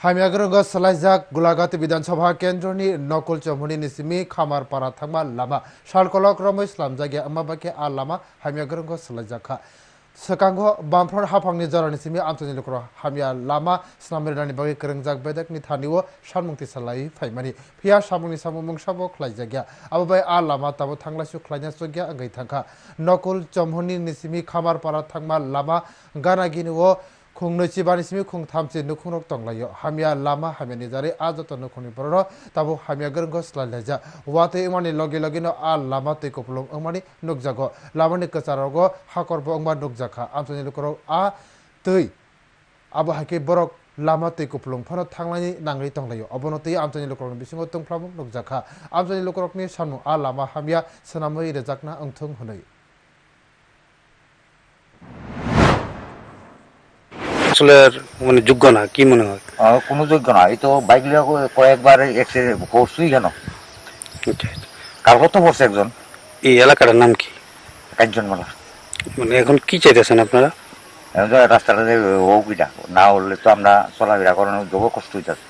हामियाग्रंग सलाइजाक गुलाघाट विधानसभा केन्द्रनि नकुल चौमनि निसिमि खामारपारा थांमा लामा सालकलक रमै स्लामजागे अमाबाके आ लामा हामियाग्रंग सलाइजाखा सकांगो बामफ्रन हाफांनि जरानि सिमि आमतनि लुक्र हामिया लामा स्नामिरनानि बागै करंजाक बेदकनि थानिवो सानमुंति सलाई फाइमानि फिया सामुंनि सामुमुं साबो ख्लाइजागिया आबाबाय आ लामा ताबो थांलासु ख्लाइना सुगिया अंगै थांखा नकुल चौमनि निसिमि खामारपारा थांमा लामा गानागिनिवो খুংনৈচি বানিসমি খুং থামচি নুখুনক টংলাইও হামিয়া লামা হামিয়া নিজারি আজ তো নুখুনি পর তাবো হামিয়া গরং স্লাই লাইজা ওয়াতে ইমানি লগে লগে ন আ লামা তে কপলং অমানি নুকজাগ লামানি কচারগ হাকর বংমা নুকজাখা আমসনি লুকর আ তৈ আবো হাকে বরক lama tei kuplung phano thanglani nangri tonglai abono tei amchani lokrok bisingo tongphlam nokjakha amchani lokrokni samung a lama hamya sanamoi rejakna ongthung hunai আসলে মানে যোগ্য না কি মনে হয়? কোনো যোগ্য না এই তো বাইক লিয়া কয়েকবার অ্যাক্সিডেন্ট করছুই কেন? কার। কালকে তো পড়ছে একজন? এই এলাকাটার নাম কি? একজন মেলা মানে এখন কি চাইতেছেন আপনারা? রাস্তাটা হোক না হলে তো আমরা চলাফেরা করেন যোগ কষ্ট হইতেছে।